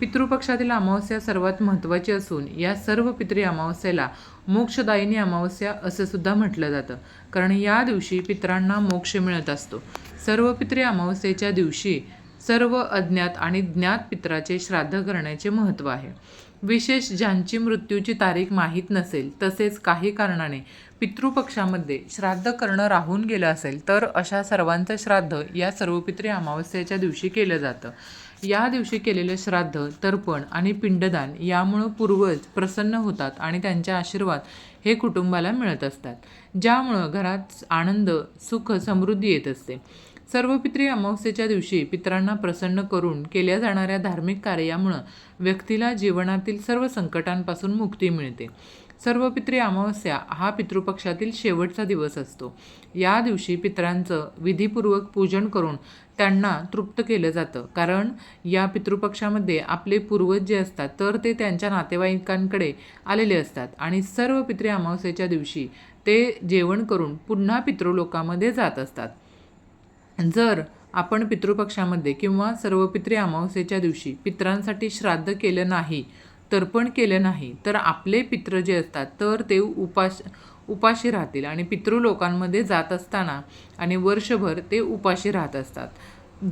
पितृपक्षातील अमावस्या सर्वात महत्त्वाची असून या सर्व पितृ अमावस्येला मोक्षदायिनी अमावस्या असं सुद्धा म्हटलं जातं. कारण या दिवशी पितरांना मोक्ष मिळत असतो. सर्व पितृ अमावस्येच्या दिवशी सर्व अज्ञात आणि ज्ञात पित्राचे श्राद्ध करण्याचे महत्त्व आहे. विशेष ज्यांची मृत्यूची तारीख माहीत नसेल तसेच काही कारणाने पितृपक्षामध्ये श्राद्ध करणं राहून गेलं असेल तर अशा सर्वांचं श्राद्ध या सर्व पितरी अमावस्येच्या दिवशी केलं जातं. या दिवशी केलेले श्राद्ध तर्पण आणि पिंडदान यामुळं पूर्वज प्रसन्न होतात आणि त्यांचे आशीर्वाद हे कुटुंबाला मिळत असतात ज्यामुळं घरात आनंद सुख समृद्धी येत असते. सर्व पित्री अमावस्येच्या दिवशी पितरांना प्रसन्न करून केल्या जाणाऱ्या धार्मिक कार्यामुळं व्यक्तीला जीवनातील सर्व संकटांपासून मुक्ती मिळते. सर्व पितरी अमावस्या हा पितृपक्षातील शेवटचा दिवस असतो. या दिवशी पितरांचं विधीपूर्वक पूजन करून त्यांना तृप्त केलं जातं. कारण या पितृपक्षामध्ये आपले पूर्वज जे असतात तर ते त्यांच्या नातेवाईकांकडे आलेले असतात. आणि सर्व पितृ अमावस्येच्या दिवशी ते जेवण करून पुन्हा पितृलोकामध्ये जात असतात. जर आपण पितृपक्षामध्ये किंवा सर्व पित्री अमावस्येच्या दिवशी पित्रांसाठी श्राद्ध केलं नाही तर्पण केलं नाही तर आपले पित्र जे असतात तर ते उपाश उपाशी राहतील. आणि पितृलोकांमध्ये जात असताना आणि वर्षभर ते उपाशी राहत असतात.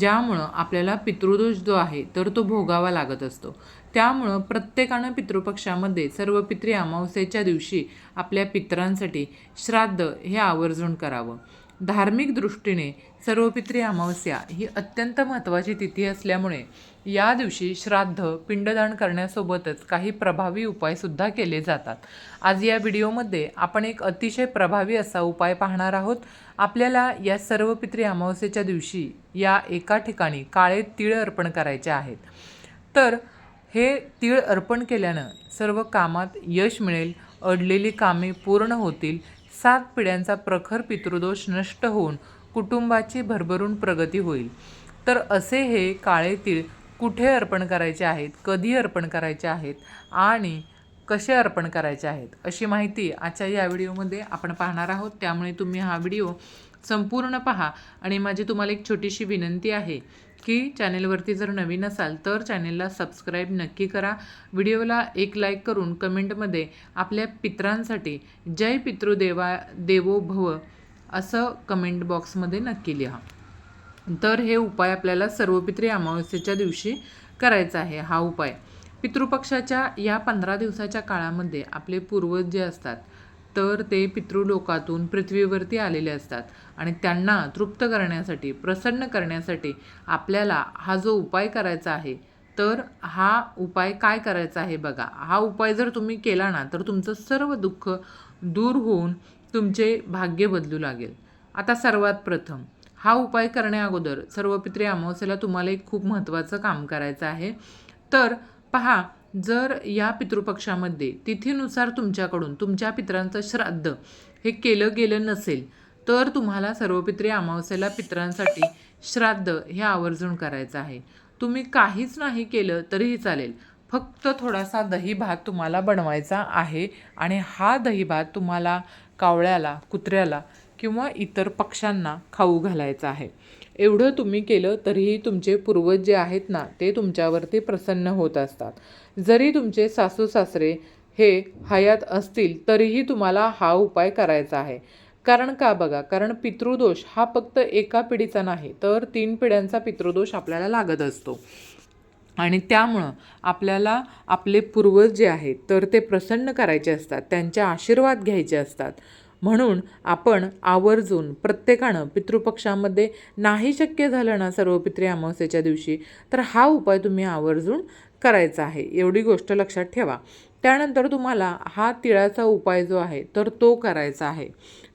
ज्यामुळं आपल्याला पितृदोष जो आहे तर तो भोगावा लागत असतो. त्यामुळं प्रत्येकानं पितृपक्षामध्ये सर्व पितृ अमावस्येच्या दिवशी आपल्या पितरांसाठी श्राद्ध हे आवर्जून करावं. धार्मिक दृष्टीने सर्व पितृ अमावस्या ही अत्यंत महत्त्वाची तिथी असल्यामुळे या दिवशी श्राद्ध पिंडदान करण्यासोबतच काही प्रभावी उपायसुद्धा केले जातात. आज या व्हिडिओमध्ये आपण एक अतिशय प्रभावी असा उपाय पाहणार आहोत. आपल्याला या सर्व पित्री अमावस्येच्या दिवशी या एका ठिकाणी काळे तीळ अर्पण करायचे आहेत. तर हे तीळ अर्पण केल्यानं सर्व कामात यश मिळेल अडलेली कामे पूर्ण होतील सात पिढ्यांचा प्रखर पितृदोष नष्ट होऊन कुटुंबाची भरभरून प्रगती होईल. तर असे हे काळे तीळ कुठे अर्पण करायचे आहेत कधी अर्पण करायचे आहेत आणि कसे अर्पण करायचे आहेत अशी माहिती आजच्या या व्हिडिओमध्ये आपण पाहणार आहोत. त्यामुळे तुम्ही हा व्हिडिओ संपूर्ण पहा. आणि माझी तुम्हाला एक छोटीशी विनंती आहे की चॅनेलवरती जर नवीन असाल तर चॅनेलला सबस्क्राईब नक्की करा. व्हिडिओला एक लाईक करून कमेंटमध्ये आपल्या पित्रांसाठी जय पितृदेवा देवो भव असं कमेंट बॉक्समध्ये नक्की लिहा. तर हे उपाय आपल्याला सर्वपित्री अमावस्येच्या दिवशी करायचा आहे हा उपाय. पितृपक्षाच्या या पंधरा दिवसाच्या काळामध्ये आपले पूर्वज जे असतात तर ते पितृलोकातून पृथ्वीवरती आलेले असतात आणि त्यांना तृप्त करण्यासाठी प्रसन्न करण्यासाठी आपल्याला हा जो उपाय करायचा आहे तर हा उपाय काय करायचा आहे बघा. हा उपाय जर तुम्ही केला ना तर तुमचं सर्व दुःख दूर होऊन तुमचे भाग्य बदलू लागेल. आता सर्वात प्रथम हा उपाय करण्या अगोदर सर्व पित्रे अमावस्येला तुम्हाला एक खूप महत्त्वाचं काम करायचं आहे. तर पहा जर या पितृपक्षामध्ये तिथीनुसार तुमच्याकडून तुमच्या पित्रांचं श्राद्ध हे केलं गेलं नसेल तर तुम्हाला सर्व पित्रे अमावस्येला पित्रांसाठी श्राद्ध हे आवर्जून करायचं आहे. तुम्ही काहीच नाही केलं तरीही चालेल. फक्त थोडासा दही भात तुम्हाला बनवायचा आहे आणि हा दही भात तुम्हाला कावळ्याला कुत्र्याला किंवा इतर पक्ष्यांना खाऊ घालायचं आहे. एवढं तुम्ही केलं तरीही तुमचे पूर्वज जे आहेत ना ते तुमच्यावरती प्रसन्न होत असतात. जरी तुमचे सासू सासरे हे हयात असतील तरीही तुम्हाला हा उपाय करायचा आहे. कारण का बघा कारण पितृदोष हा फक्त एका पिढीचा नाही तर तीन पिढ्यांचा पितृदोष आपल्याला लागत असतो. आणि त्यामुळं आपल्याला आपले पूर्वज जे आहेत तर ते प्रसन्न करायचे असतात त्यांचे आशीर्वाद घ्यायचे असतात. म्हणून आपण आवर्जून प्रत्येकानं पितृपक्षामध्ये नाही शक्य झालं ना सर्व पितृ अमावस्येच्या दिवशी तर हा उपाय तुम्ही आवर्जून करायचा आहे. एवढी गोष्ट लक्षात ठेवा. त्यानंतर तुम्हाला हा तिळाचा उपाय जो आहे तर तो करायचा आहे.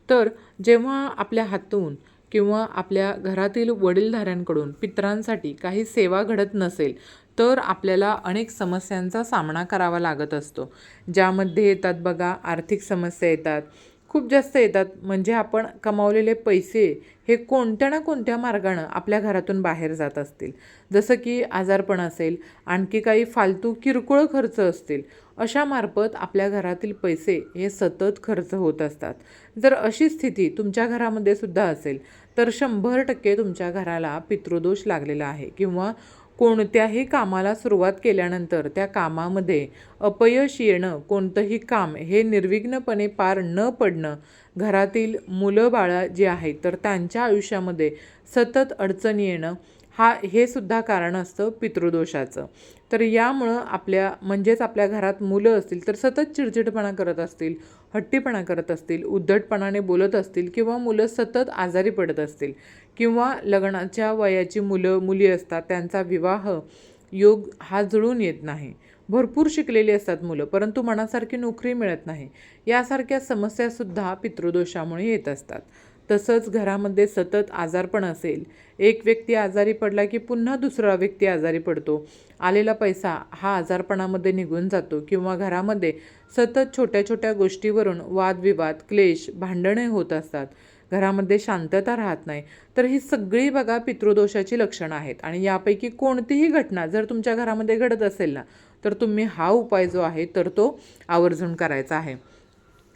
तर जेव्हा आपल्या हातून किंवा आपल्या घरातील वडीलधाऱ्यांकडून पित्रांसाठी काही सेवा घडत नसेल तर आपल्याला अनेक समस्यांचा सामना करावा लागत असतो. ज्यामध्ये येतात बघा आर्थिक समस्या येतात खूप जास्त येतात. म्हणजे आपण कमावलेले पैसे हे कोणत्या ना कोणत्या मार्गानं आपल्या घरातून बाहेर जात असतील. जसं की आजारपण असेल आणखी काही फालतू किरकोळ खर्च असतील अशामार्फत आपल्या घरातील पैसे हे सतत खर्च होत असतात. जर अशी स्थिती तुमच्या घरामध्ये सुद्धा असेल तर शंभर टक्के तुमच्या घराला पितृदोष लागलेला आहे किंवा कोणत्याही कामाला सुरुवात केल्यानंतर त्या कामामध्ये अपयश येणं कोणतंही काम हे निर्विघ्नपणे पार न पडणं घरातील मुलं बाळं जी आहेत तर त्यांच्या आयुष्यामध्ये सतत अडचणी येणं हा हे सुद्धा कारण असतं पितृदोषाचं. तर यामुळं आपल्या म्हणजेच आपल्या घरात मुलं असतील तर सतत चिडचिडपणा करत असतील हट्टीपणा करत असतील उद्धटपणाने बोलत असतील किंवा मुलं सतत आजारी पडत असतील किंवा लग्नाच्या वयाची मुलं मुली असतात त्यांचा विवाह योग हा जुळून येत नाही. भरपूर शिकलेली असतात मुलं परंतु मनासारखी नोकरी मिळत नाही. यासारख्या समस्यासुद्धा पितृदोषामुळे येत असतात. तसंच घरामध्ये सतत आजारपण असेल. एक व्यक्ती आजारी पडला की पुन्हा दुसरा व्यक्ती आजारी पडतो. आलेला पैसा हा आजारपणामध्ये निघून जातो किंवा घरामध्ये सतत छोट्या छोट्या गोष्टीवरून वादविवाद क्लेश भांडणे होत असतात. घरामध्ये शांतता राहत नाही. तर ही सगळी बघा पितृदोषाची लक्षणं आहेत. आणि यापैकी कोणतीही घटना जर तुमच्या घरामध्ये घडत असेल ना तर तुम्ही हा उपाय जो आहे तर तो आवर्जून करायचा आहे.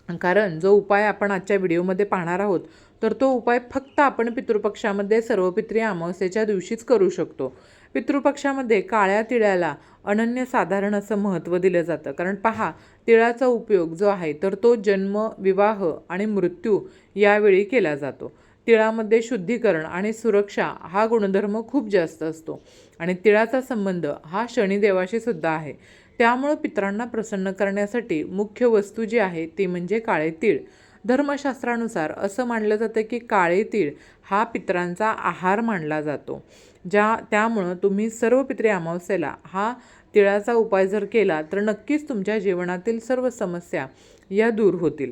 कारण जो उपाय आपण आजच्या व्हिडिओमध्ये पाहणार आहोत तर तो उपाय फक्त आपण पितृपक्षामध्ये सर्वपित्रीय अमावस्येच्या दिवशीच करू शकतो. पितृपक्षामध्ये काळ्या तिळ्याला अनन्यसाधारण असं महत्त्व दिलं जातं. कारण पहा तिळाचा उपयोग जो आहे तर तो जन्म विवाह आणि मृत्यू यावेळी केला जातो. तिळामध्ये शुद्धीकरण आणि सुरक्षा हा गुणधर्म खूप जास्त असतो. आणि तिळाचा संबंध हा शनिदेवाशी सुद्धा आहे. त्यामुळं पितरांना प्रसन्न करण्यासाठी मुख्य वस्तू जी आहे ती म्हणजे काळे तीळ. धर्मशास्त्रानुसार असं मानलं जातं की काळे तीळ हा पितरांचा आहार मानला जातो. ज्या त्यामुळं तुम्ही सर्व पित्रे अमावस्येला हा तिळाचा उपाय जर केला तर नक्कीच तुमच्या जीवनातील सर्व समस्या या दूर होतील.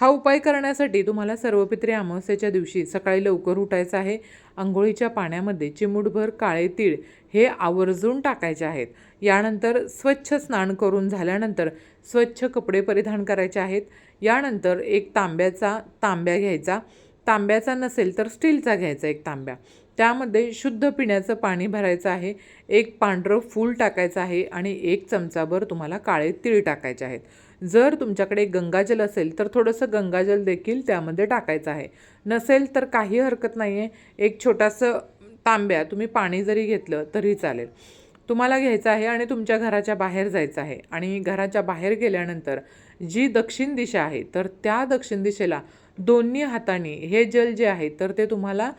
हा उपाय करण्यासाठी तुम्हाला सर्व पित्रे अमावस्येच्या दिवशी सकाळी लवकर उठायचं आहे. आंघोळीच्या पाण्यामध्ये चिमूटभर काळे तीळ हे आवर्जून टाकायचे आहेत. यानंतर स्वच्छ स्नान करून झाल्यानंतर स्वच्छ कपडे परिधान करायचे आहेत. यानंतर एक तांब्याचा तांब्या घ्यायचा. तांब्याचा नसेल तर स्टीलचा घ्यायचा एक तांब्या. त्यामध्ये शुद्ध पिण्याचं पाणी भरायचं आहे. एक पांढरं फूल टाकायचं आहे आणि एक चमचाभर तुम्हाला काळे तीळ टाकायचे आहेत. जर तुमच्याकडे गंगाजल असेल तर थोडंसं गंगाजल देखील त्यामध्ये टाकायचं आहे. नसेल तर काही हरकत नाही आहे एक छोटासं तांब्या तुम्ही पाणी जरी घेतलं तरी चालेल. तुम्हाला घ्यायचं आहे आणि तुमच्या घराच्या बाहेर जायचं आहे. आणि घराच्या बाहेर गेल्यानंतर जी दक्षिण दिशा आहे तर त्या दक्षिण दिशेला दोन्ही हातांनी हे जल जे आहे तर ते तुम्हाला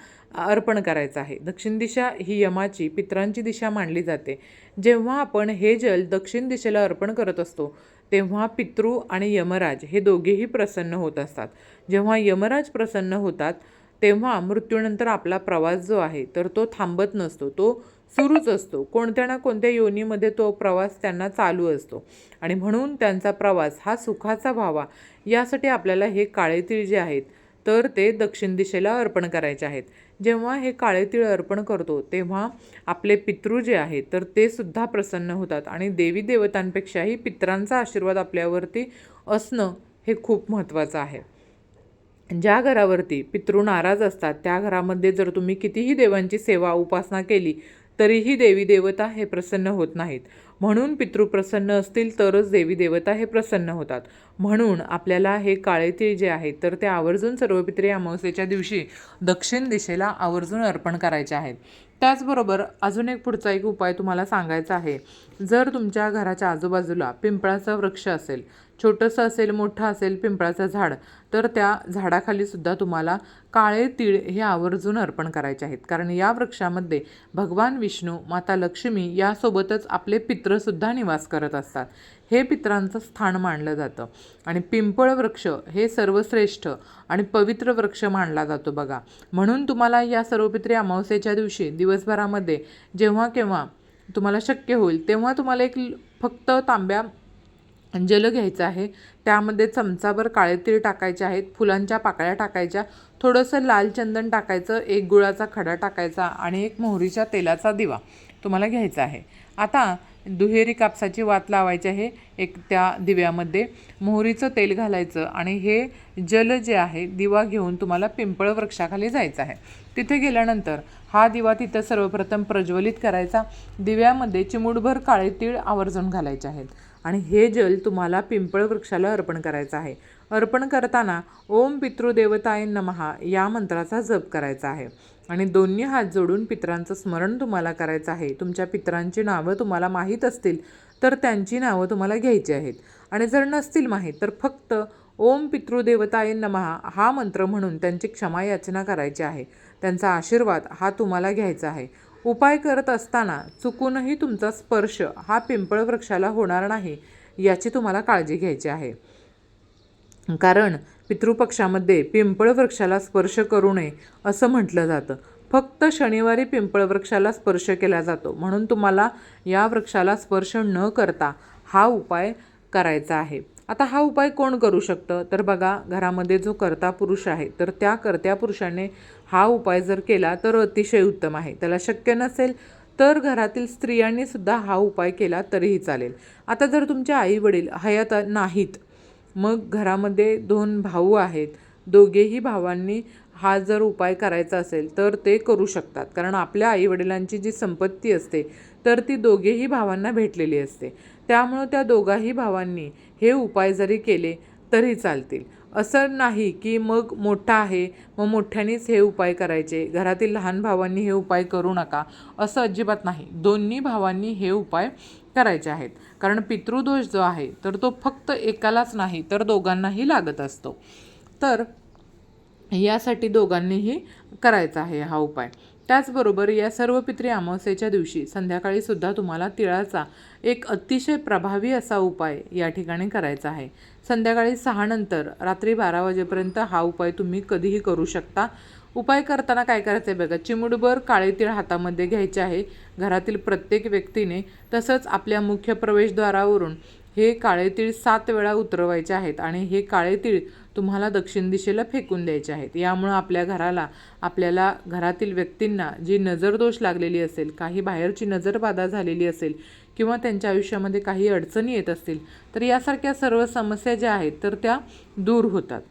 अर्पण करायचं आहे. दक्षिण दिशा ही यमाची पित्रांची दिशा मानली जाते. जेव्हा आपण हे जल दक्षिण दिशेला अर्पण करत असतो तेव्हा पितृ आणि यमराज हे दोघेही प्रसन्न होत असतात. जेव्हा यमराज प्रसन्न होतात तेव्हा मृत्यूनंतर आपला प्रवास जो आहे तर तो थांबत नसतो. तो सुरूच असतो. कोणत्या ना कोणत्या योनीमध्ये तो प्रवास त्यांना चालू असतो. आणि म्हणून त्यांचा प्रवास हा सुखाचा व्हावा यासाठी आपल्याला हे काळे तीळ जे आहेत तर ते दक्षिण दिशेला अर्पण करायचे आहेत. जेव्हा हे काळे तीळ अर्पण करतो तेव्हा आपले पितृ जे आहेत तर ते सुद्धा प्रसन्न होतात. आणि देवी देवतांपेक्षाही पित्रांचा आशीर्वाद आपल्यावरती असणं हे खूप महत्त्वाचं आहे. ज्या घरावरती पितृ नाराज असतात त्या घरामध्ये जर तुम्ही कितीही देवांची सेवा उपासना केली तरीही देवी देवता हे प्रसन्न होत नाहीत. म्हणून पितृ प्रसन्न असतील तरच देवी देवता हे प्रसन्न होतात. म्हणून आपल्याला हे काळे तीळ जे आहेत तर ते आवर्जून सर्व पित्रे अमावस्येच्या दिवशी दक्षिण दिशेला आवर्जून अर्पण करायचे आहेत. त्याचबरोबर अजून एक पुढचा एक उपाय तुम्हाला सांगायचा आहे. जर तुमच्या घराच्या आजूबाजूला पिंपळाचा वृक्ष असेल छोटंसं असेल मोठं असेल पिंपळाचं झाड तर त्या झाडाखाली सुद्धा तुम्हाला काळे तीळ हे आवर्जून अर्पण करायचे आहेत. कारण या वृक्षामध्ये भगवान विष्णू माता लक्ष्मी यासोबतच आपले पित्रसुद्धा निवास करत असतात. हे पित्रांचं स्थान मानलं जातं. आणि पिंपळ वृक्ष हे सर्वश्रेष्ठ आणि पवित्र वृक्ष मानला जातो बघा. म्हणून तुम्हाला या सर्व पित्रे अमावस्येच्या दिवशी दिवसभरामध्ये जेव्हा केव्हा तुम्हाला शक्य होईल तेव्हा तुम्हाला एक फक्त तांब्या जल घ्यायचं आहे. त्यामध्ये चमचाभर काळे तीळ टाकायचे आहेत. फुलांच्या पाकळ्या टाकायच्या. थोडंसं लाल चंदन टाकायचं. एक गुळाचा खडा टाकायचा आणि एक मोहरीच्या तेलाचा दिवा तुम्हाला घ्यायचा आहे. आता दुहेरी कापसाची वात लावायची आहे एक त्या दिव्यामध्ये. मोहरीचं तेल घालायचं आणि हे जल जे आहे दिवा घेऊन तुम्हाला पिंपळ वृक्षाखाली जायचं आहे. तिथे गेल्यानंतर हा दिवा तिथं सर्वप्रथम प्रज्वलित करायचा. दिव्यामध्ये चिमूटभर काळे तीळ आवर्जून घालायचे आहेत. आणि हे जल तुम्हाला पिंपळ वृक्षाला अर्पण करायचं आहे. अर्पण करताना ओम पितृदेवताय नमहा या मंत्राचा जप करायचा आहे. आणि दोन्ही हात जोडून पितरांचं स्मरण तुम्हाला करायचं आहे. तुमच्या पितरांची नावं तुम्हाला माहीत असतील तर त्यांची नावं तुम्हाला घ्यायची आहेत. आणि जर नसतील माहीत तर फक्त ओम पितृदेवताय नमहा हा मंत्र म्हणून त्यांची क्षमा याचना करायची आहे. त्यांचा आशीर्वाद हा तुम्हाला घ्यायचा आहे. उपाय करत असताना चुकूनही तुमचा स्पर्श हा पिंपळ वृक्षाला होणार नाही याची तुम्हाला काळजी घ्यायची आहे. कारण पितृपक्षामध्ये पिंपळ वृक्षाला स्पर्श करू नये असं म्हटलं जातं. फक्त शनिवारी पिंपळ वृक्षाला स्पर्श केला जातो. म्हणून तुम्हाला या वृक्षाला स्पर्श न करता हा उपाय करायचा आहे. आता हा उपाय कोण करू शकतं? तर बघा घरामध्ये जो कर्ता पुरुष आहे तर त्या कर्त्या पुरुषाने हा उपाय जर केला तर अतिशय उत्तम आहे. त्याला शक्य नसेल तर घरातील स्त्रियांनी सुद्धा हा उपाय केला तरीही चालेल. आता जर तुमचे आई वडील हयात नाहीत मग घरामध्ये दोन भाऊ आहेत. दोघेही भावांनी हा जर उपाय करायचा असेल तर ते करू शकतात. कारण आपल्या आईवडिलांची जी संपत्ती असते तर ती दोघेही भावांना भेटलेली असते. त्यामुळं त्या दोघाही भावांनी हे उपाय जरी केले तरी चालतील. असं नाही की मग मोठा आहे मग मोठ्यानेच हे उपाय करायचे. घरातील लहान भावांनी हे उपाय करू नका असं अजिबात नाही. दोन्ही भावांनी हे उपाय करायचे आहेत. कारण पितृदोष जो आहे तर तो फक्त एकालाच नाही तर दोघांनाही लागत असतो. तर यासाठी दोघांनीही करायचा आहे हा उपाय. त्याचबरोबर या सर्व पित्री अमावस्येच्या दिवशी संध्याकाळी सुद्धा तुम्हाला तिळाचा एक अतिशय प्रभावी असा उपाय या ठिकाणी करायचा आहे. संध्याकाळी सहानंतर रात्री बारा वाजेपर्यंत हा उपाय तुम्ही कधीही करू शकता. उपाय करताना काय करायचं आहे बघा चिमुडभर काळे तीळ हातामध्ये घ्यायचे आहे. घरातील प्रत्येक व्यक्तीने तसंच आपल्या मुख्य प्रवेशद्वारावरून हे काळे तीळ सात वेळा उतरवायचे आहेत आणि हे काळे तीळ तुम्हाला दक्षिण दिशेला फेकून द्यायचे आहेत. यामुळं आपल्या घराला आपल्याला घरातील व्यक्तींना जी नजरदोष लागलेली असेल काही बाहेरची नजरबाधा झालेली असेल किंवा त्यांच्या आयुष्यामध्ये काही अडचणी येत असतील तर यासारख्या सर्व समस्या ज्या आहेत तर त्या दूर होतात.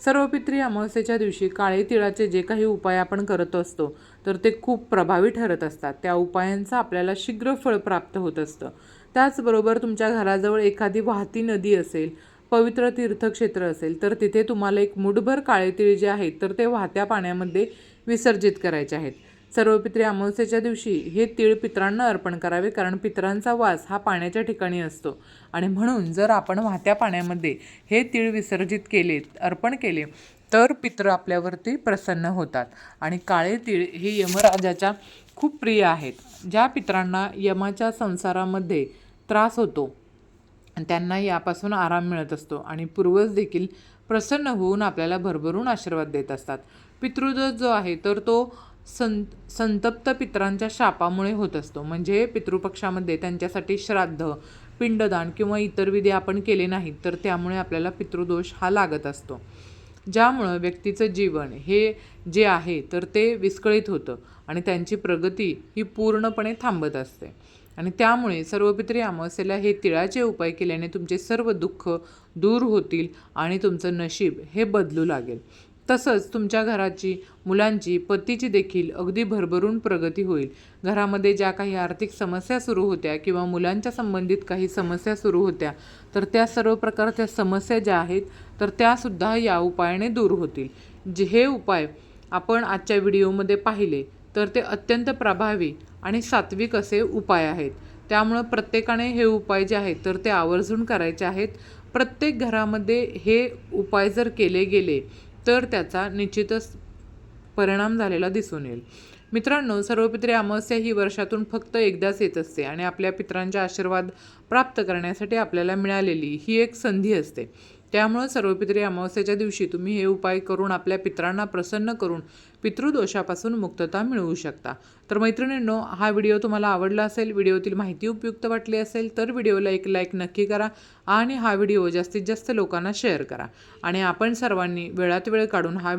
सर्व पित्री अमावस्येच्या दिवशी काळे तिळाचे जे काही उपाय आपण करत असतो तर ते खूप प्रभावी ठरत असतात. त्या उपायांचा आपल्याला शीघ्र फळ प्राप्त होत असतं. त्याचबरोबर तुमच्या घराजवळ एखादी वाहती नदी असेल पवित्र तीर्थक्षेत्र असेल तर तिथे तुम्हाला एक मुठभर काळे तिळ जे आहेत तर ते वाहत्या पाण्यामध्ये विसर्जित करायचे आहेत. सर्व पित्री अमावस्येच्या दिवशी हे तीळ पित्रांना अर्पण करावे कारण पित्रांचा वास हा पाण्याच्या ठिकाणी असतो. आणि म्हणून जर आपण वाहत्या पाण्यामध्ये हे तीळ विसर्जित केले अर्पण केले तर पित्र आपल्यावरती प्रसन्न होतात. आणि काळे तीळ हे यमराजाच्या खूप प्रिय आहेत ज्या पित्रांना यमाच्या संसारामध्ये त्रास होतो. त्यांना यापासून आराम मिळत असतो आणि पूर्वज देखील प्रसन्न होऊन आपल्याला भरभरून आशीर्वाद देत असतात. पितृदोष जो आहे तर तो सं संतप्त पित्रांच्या शापामुळे होत असतो. म्हणजे पितृपक्षामध्ये त्यांच्यासाठी श्राद्ध पिंडदान किंवा इतर विधी आपण केले नाहीत तर त्यामुळे आपल्याला पितृदोष हा लागत असतो. ज्यामुळं व्यक्तीचं जीवन हे जे आहे तर ते विस्कळीत होतं आणि त्यांची प्रगती ही पूर्णपणे थांबत असते. आणि त्यामुळे सर्वपित्री अमावस्येला हे तिळाचे उपाय केल्याने तुमचे सर्व दुःख दूर होतील आणि तुमचं नशीब हे बदलू लागेल. तसंच तुमच्या घराची मुलांची पतीची देखील अगदी भरभरून प्रगती होईल. घरामध्ये ज्या काही आर्थिक समस्या सुरू होत्या किंवा मुलांच्या संबंधित काही समस्या सुरू होत्या तर त्या सर्व प्रकारच्या समस्या ज्या आहेत तर त्यासुद्धा या उपायाने दूर होतील. जे हे उपाय आपण आजच्या व्हिडिओमध्ये पाहिले तर ते अत्यंत प्रभावी आणि सात्विक असे उपाय आहेत. त्यामुळं प्रत्येकाने हे उपाय जे आहेत तर ते आवर्जून करायचे आहेत. प्रत्येक घरामध्ये हे उपाय जर केले गेले तर त्याचा निश्चितच परिणाम झालेला दिसून येईल. मित्रांनो सर्वपित्री अमावस्या ही वर्षातून फक्त एकदाच येत असते आणि आपल्या पित्रांचे आशीर्वाद प्राप्त करण्यासाठी आपल्याला मिळालेली ही एक संधी असते. त्यामुळं सर्वपित्री अमावस्येच्या दिवशी तुम्ही हे उपाय करून आपल्या पित्रांना प्रसन्न करून पितृदोषापासून मुक्तता मिळवू शकता. तर मैत्रिणींनो हा व्हिडिओ तुम्हाला आवडला असेल व्हिडिओतील माहिती उपयुक्त वाटली असेल तर व्हिडिओला एक लाईक नक्की करा आणि हा व्हिडिओ जास्तीत जास्त लोकांना शेअर करा. आणि आपण सर्वांनी वेळात वेळ काढून हा